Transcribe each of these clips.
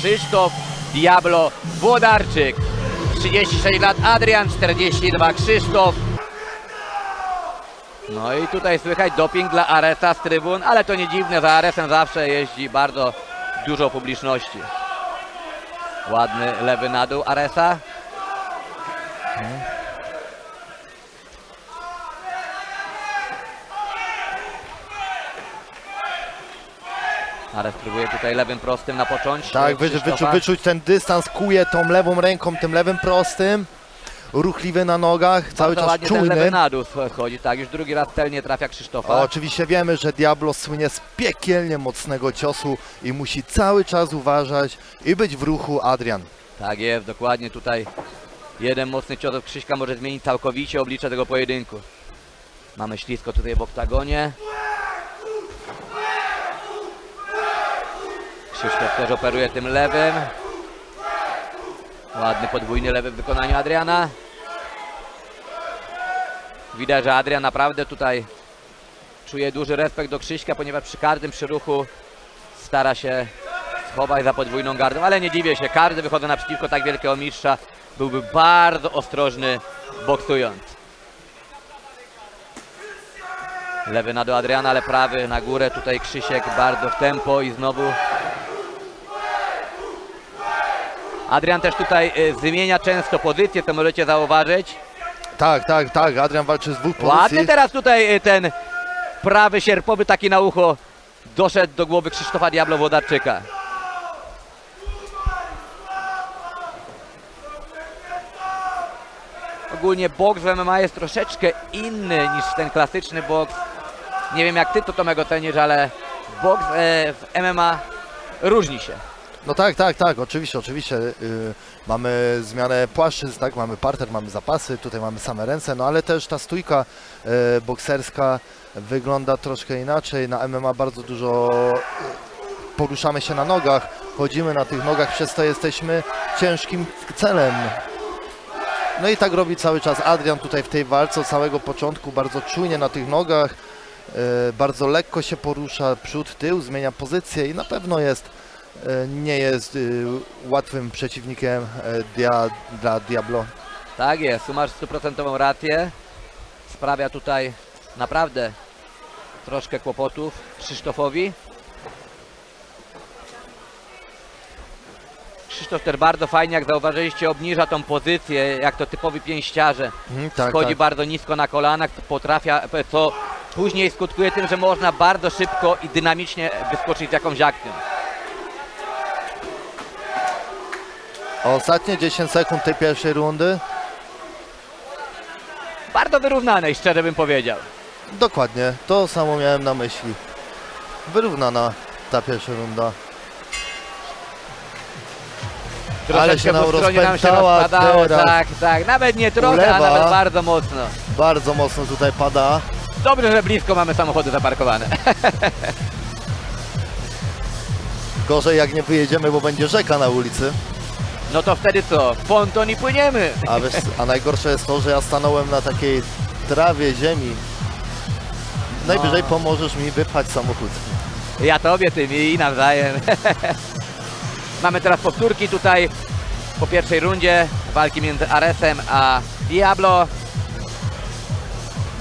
Krzysztof Diablo Włodarczyk. 36 lat Adrian, 42 Krzysztof. No i tutaj słychać doping dla Aresa z trybun, ale to nie dziwne, za Aresem zawsze jeździ bardzo dużo publiczności. Ładny lewy na dół Aresa. Ares próbuje tutaj lewym prostym na począć. Tak, wy, Krzysztofa. wyczu, wyczuć ten dystans, kuje tą lewą ręką, tym lewym prostym, ruchliwy na nogach, cały Bardzo czas ładnie ten lewy czujny. na dół schodzi, tak, już drugi raz celnie trafia Krzysztofa. Oczywiście wiemy, że Diablo słynie z piekielnie mocnego ciosu i musi cały czas uważać i być w ruchu Adrian. Tak jest, dokładnie tutaj jeden mocny cios od Krzyśka może zmienić całkowicie oblicze tego pojedynku. Mamy ślisko tutaj w oktagonie. Krzysztof też operuje tym lewym. Ładny podwójny lewy w wykonaniu Adriana. Widać, że Adrian naprawdę tutaj czuje duży respekt do Krzyśka, ponieważ przy każdym przyruchu stara się schować za podwójną gardą, ale nie dziwię się, każdy wychodząc naprzeciwko tak wielkiego mistrza byłby bardzo ostrożny boksując. Lewy na do Adriana, ale prawy na górę, tutaj Krzysiek bardzo w tempo i znowu Adrian też tutaj y, zmienia często pozycję, to możecie zauważyć. Tak, tak, tak, Adrian walczy z dwóch Ładny pozycji. teraz tutaj y, ten prawy sierpowy taki na ucho doszedł do głowy Krzysztofa Diablo Włodarczyka. Ogólnie boks w MMA jest troszeczkę inny niż ten klasyczny boks. Nie wiem jak ty to Tomek ocenisz, ale boks e, w MMA różni się. No tak, tak, tak, oczywiście, oczywiście. y, mamy zmianę płaszczyzn, tak, mamy parter, mamy zapasy, tutaj mamy same ręce, no ale też ta stójka y, bokserska wygląda troszkę inaczej. Na MMA bardzo dużo y, poruszamy się na nogach, chodzimy na tych nogach, przez to jesteśmy ciężkim celem. No i tak robi cały czas Adrian tutaj w tej walce od samego początku, bardzo czujnie na tych nogach, y, bardzo lekko się porusza, przód, tył, zmienia pozycję i na pewno jest nie jest y, łatwym przeciwnikiem e, dia, dla Diablo. Tak jest, tu masz stuprocentową rację. Sprawia tutaj naprawdę troszkę kłopotów Krzysztofowi. Krzysztof też bardzo fajnie, jak zauważyliście, obniża tą pozycję, jak to typowi pięściarze. Mhm, tak, Schodzi tak. bardzo nisko na kolanach, co potrafia, co później skutkuje tym, że można bardzo szybko i dynamicznie wyskoczyć z jakąś akcją. Ostatnie 10 sekund tej pierwszej rundy. Bardzo wyrównanej, szczerze bym powiedział. Dokładnie, to samo miałem na myśli. Wyrównana ta pierwsza runda. Ale się nam po stronie nam się rozpętała rozpadało, teraz. tak, tak, nawet nie trochę, a Ulewa. nawet bardzo mocno. Bardzo mocno tutaj pada. Dobrze, że blisko mamy samochody zaparkowane. Gorzej jak nie wyjedziemy, bo będzie rzeka na ulicy. No to wtedy co? Ponton i płyniemy. A, wiesz, a najgorsze jest to, że ja stanąłem na takiej trawie ziemi. Najwyżej No. pomożesz mi wypchać samochód. Ja tobie, ty mi i nawzajem. mamy teraz powtórki tutaj po pierwszej rundzie walki między Aresem a Diablo.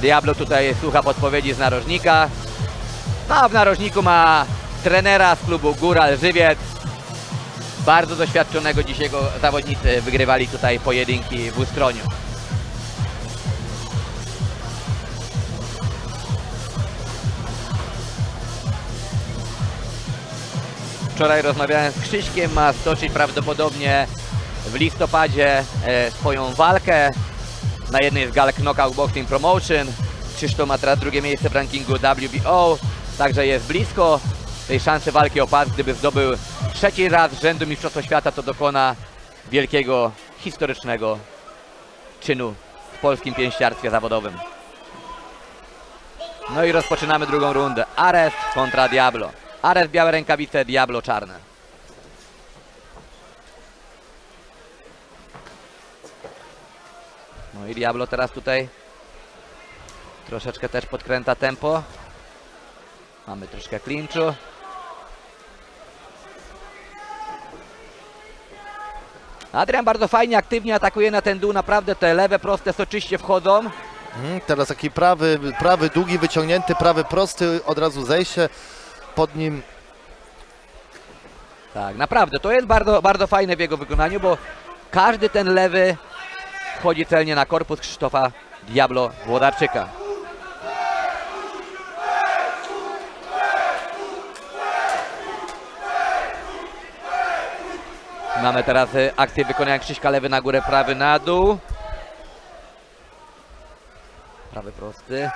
Diablo tutaj słucha podpowiedzi z narożnika. No a w narożniku ma trenera z klubu Góral Żywiec. Bardzo doświadczonego dzisiejszego zawodnicy wygrywali tutaj pojedynki w Ustroniu. Wczoraj rozmawiałem z Krzyśkiem, ma stoczyć prawdopodobnie w listopadzie e, swoją walkę na jednej z galek Knockout Boxing Promotion. Krzysztof ma teraz drugie miejsce w rankingu WBO, także jest blisko tej szansy walki o pas. Gdyby zdobył trzeci raz rzędu Mistrzostwa Świata, to dokona wielkiego, historycznego czynu w polskim pięściarstwie zawodowym. No i rozpoczynamy drugą rundę. Ares kontra Diablo. Ares białe rękawice, Diablo czarne. No i Diablo teraz tutaj troszeczkę też podkręta tempo. Mamy troszkę klinczu. Adrian bardzo fajnie, aktywnie atakuje na ten dół, naprawdę te lewe, proste soczyście wchodzą. Mhm, teraz taki prawy, prawy długi, wyciągnięty, prawy prosty, od razu zejście. Pod nim Tak, naprawdę, to jest bardzo, bardzo fajne w jego wykonaniu, bo każdy ten lewy wchodzi celnie na korpus Krzysztofa Diablo Włodarczyka. Mamy teraz y, akcję wykonania Krzyśka lewy na górę, prawy na dół. Prawy prosty.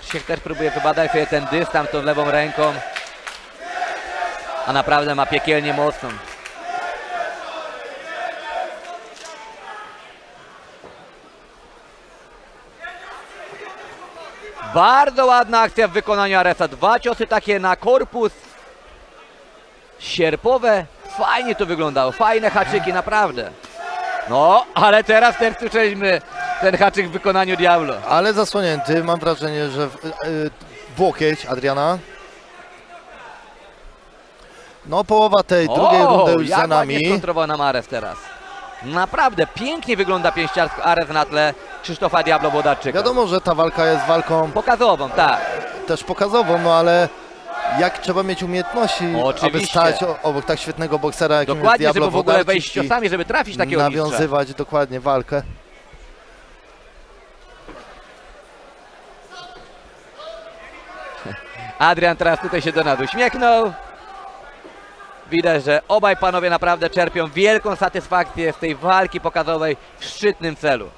Krzysiek też próbuje wybadać sobie ten dystans tą lewą ręką. A naprawdę ma piekielnie mocną. Bardzo ładna akcja w wykonaniu Aresa. Dwa ciosy takie na korpus. Sierpowe. Fajnie to wyglądało. Fajne haczyki, naprawdę. No, ale teraz też słyszeliśmy ten haczyk w wykonaniu Diablo. Ale zasłonięty, mam wrażenie, że w, w łokieć Adriana. No połowa tej drugiej rundy już za nami. skontrował nam Ares teraz. Naprawdę pięknie wygląda pięściarsko Ares na tle Krzysztofa Diablo Włodarczyka. Wiadomo, że ta walka jest walką Pokazową, tak. też pokazową, no ale jak trzeba mieć umiejętności, aby Oczywiście. stać o- obok tak świetnego boksera, jakim jest Dokładnie, Diablo żeby w ogóle wejść i ciosami, żeby trafić takiego mistrza. nawiązywać dokładnie walkę. Adrian teraz tutaj się do nas uśmiechnął. Widać, że obaj panowie naprawdę czerpią wielką satysfakcję z tej walki pokazowej w szczytnym celu.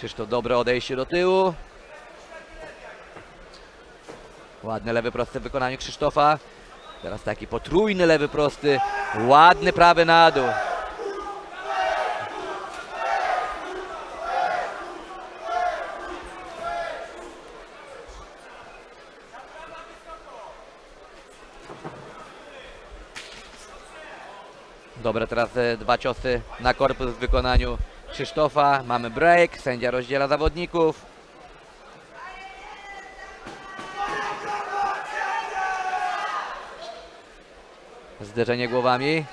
Czyż to dobre odejście do tyłu? Ładny lewy prosty w wykonaniu Krzysztofa. Teraz taki potrójny lewy prosty. Ładny prawy na dół. Dobre, teraz e, dwa ciosy na korpus w wykonaniu Krzysztofa. Mamy break, sędzia rozdziela zawodników. Zderzenie głowami.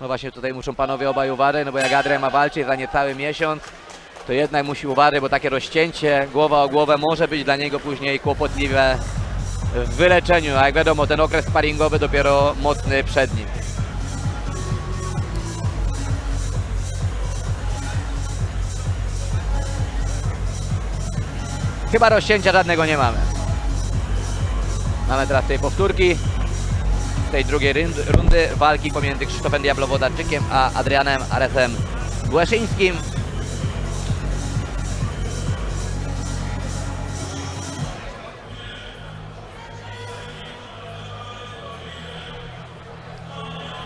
No właśnie tutaj muszą panowie obaj uważać, no bo jak Adrian ma walczyć za niecały miesiąc, to jednak musi uważać, bo takie rozcięcie głowa o głowę może być dla niego później kłopotliwe w wyleczeniu, a jak wiadomo ten okres sparingowy dopiero mocny przed nim. Chyba rozcięcia żadnego nie mamy. Mamy teraz tej powtórki tej drugiej rund- rundy walki pomiędzy Krzysztofem Diablo Wodarczykiem a Adrianem Aresem Głeszyńskim.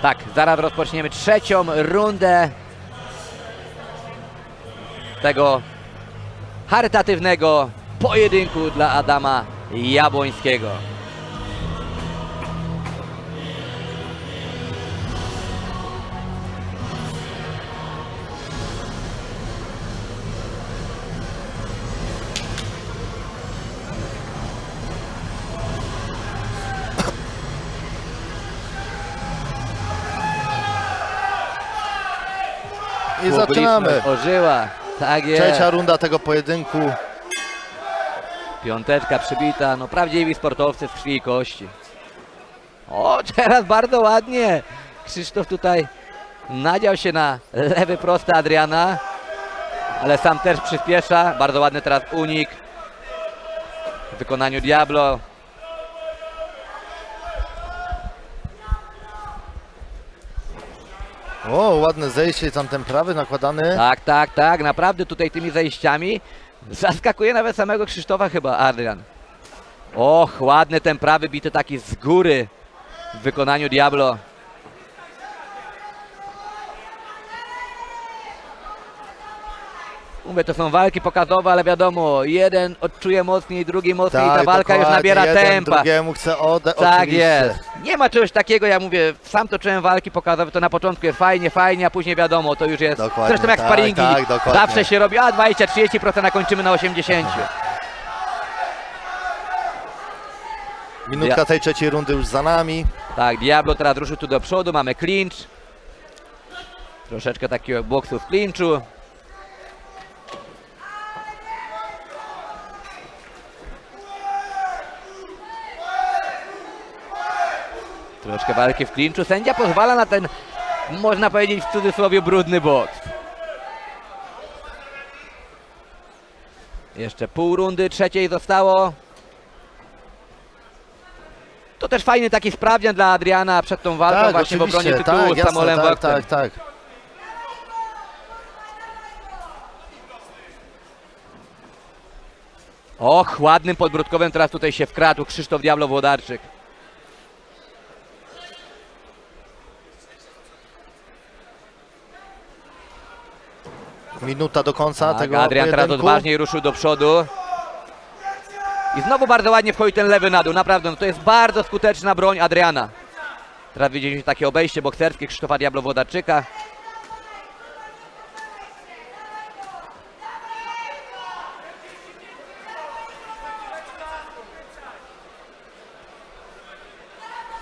Tak, zaraz rozpoczniemy trzecią rundę tego charytatywnego pojedynku dla Adama Jabłońskiego. I zaczynamy. Ożyła. Tak jest. Trzecia runda tego pojedynku. Piąteczka przybita, no prawdziwi sportowcy z krwi i kości. O, teraz bardzo ładnie. Krzysztof tutaj nadział się na lewy prosty Adriana, ale sam też przyspiesza. Bardzo ładny teraz unik w wykonaniu Diablo. O, ładne zejście, tam ten prawy nakładany. Tak, tak, tak, naprawdę tutaj tymi zejściami zaskakuje nawet samego Krzysztofa chyba Adrian. Och, ładny ten prawy bity taki z góry w wykonaniu Diablo. Mówię, to są walki pokazowe, ale wiadomo, jeden odczuje mocniej, drugi mocniej i ta walka już dokładnie, nabiera jeden tempa. drugiemu chce oddać. Tak jest. Nie ma czegoś takiego, ja mówię, sam toczyłem walki pokazowe, to na początku jest fajnie, fajnie, a później wiadomo, to już jest. Dokładnie, Zresztą jak tak, sparingi, tak, dokładnie. zawsze się robi, a 20-30%, a kończymy na 80%. Minutka Ja- tej trzeciej rundy już za nami. Tak, Diablo teraz ruszył tu do przodu, mamy clinch. Troszeczkę takiego boksu w clinchu. Troszkę walki w clinchu. Sędzia pozwala na ten, można powiedzieć w cudzysłowie, brudny boks. Jeszcze pół rundy trzeciej zostało. To też fajny taki sprawdzian dla Adriana przed tą walką tak, właśnie w obronie tytułu tak, z jasne, tak, tak, tak. Och, ładnym podbródkowym teraz tutaj się wkradł Krzysztof Diablo Minuta do końca Tak, tego Adrian teraz odważniej ruszył do przodu. I znowu bardzo ładnie wchodzi ten lewy na dół, naprawdę, no to jest bardzo skuteczna broń Adriana. Teraz widzieliśmy takie obejście bokserskie Krzysztofa Diablo Włodarczyka.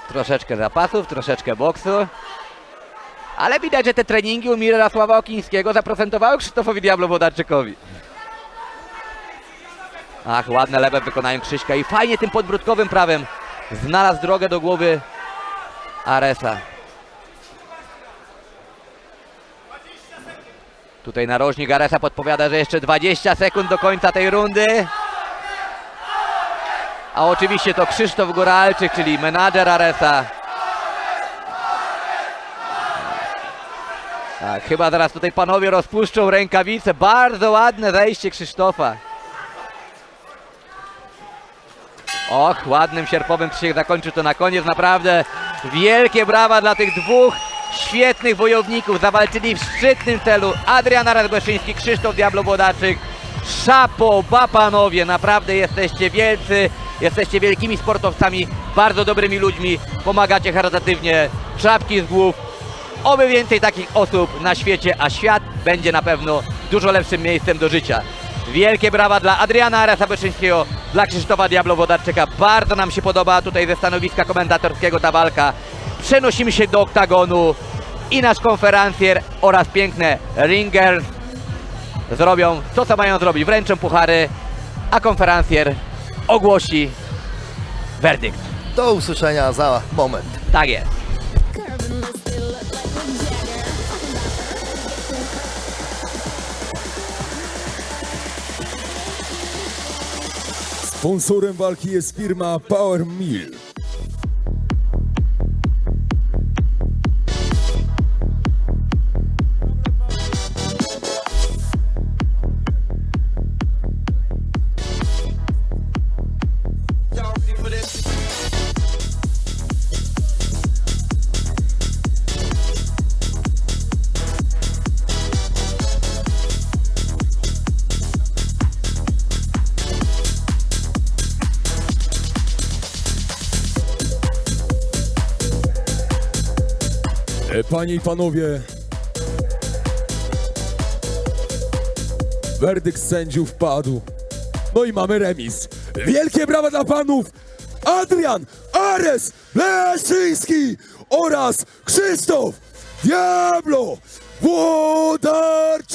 Troszeczkę zapasów, troszeczkę boksu. Ale widać, że te treningi u Mirosława Okińskiego zaprocentowały Krzysztofowi Diablo Wodarczykowi. Ach, ładne lewe wykonają Krzyśka i fajnie tym podbródkowym prawem znalazł drogę do głowy Aresa. Tutaj narożnik Aresa podpowiada, że jeszcze 20 sekund do końca tej rundy. A oczywiście to Krzysztof Goralczyk, czyli menadżer Aresa. Chyba zaraz tutaj panowie rozpuszczą rękawice. Bardzo ładne zejście Krzysztofa. Och, ładnym sierpowym Krzysiek zakończył to na koniec. Naprawdę wielkie brawa dla tych dwóch świetnych wojowników. Zawalczyli w szczytnym celu. Adrian Radbeszyński, Krzysztof Diablo Bodaczyk. Szapo, ba panowie, naprawdę jesteście wielcy. Jesteście wielkimi sportowcami, bardzo dobrymi ludźmi. Pomagacie charytatywnie. Czapki z głów. Oby więcej takich osób na świecie, a świat będzie na pewno dużo lepszym miejscem do życia. Wielkie brawa dla Adriana Arasa Beczyńskiego, dla Krzysztofa Diablo Wodarczyka. Bardzo nam się podoba tutaj ze stanowiska komentatorskiego ta walka. Przenosimy się do oktagonu i nasz konferencjer oraz piękne ringers zrobią to, co mają zrobić. Wręczą puchary, a konferencjer ogłosi werdykt. Do usłyszenia za moment. Tak jest. Sponsorem walki jest firma Power Mill. Panie i panowie, werdykt sędziów padł. No i mamy remis. Wielkie brawa dla panów Adrian Ares Leszyński oraz Krzysztof Diablo Włodarczyk.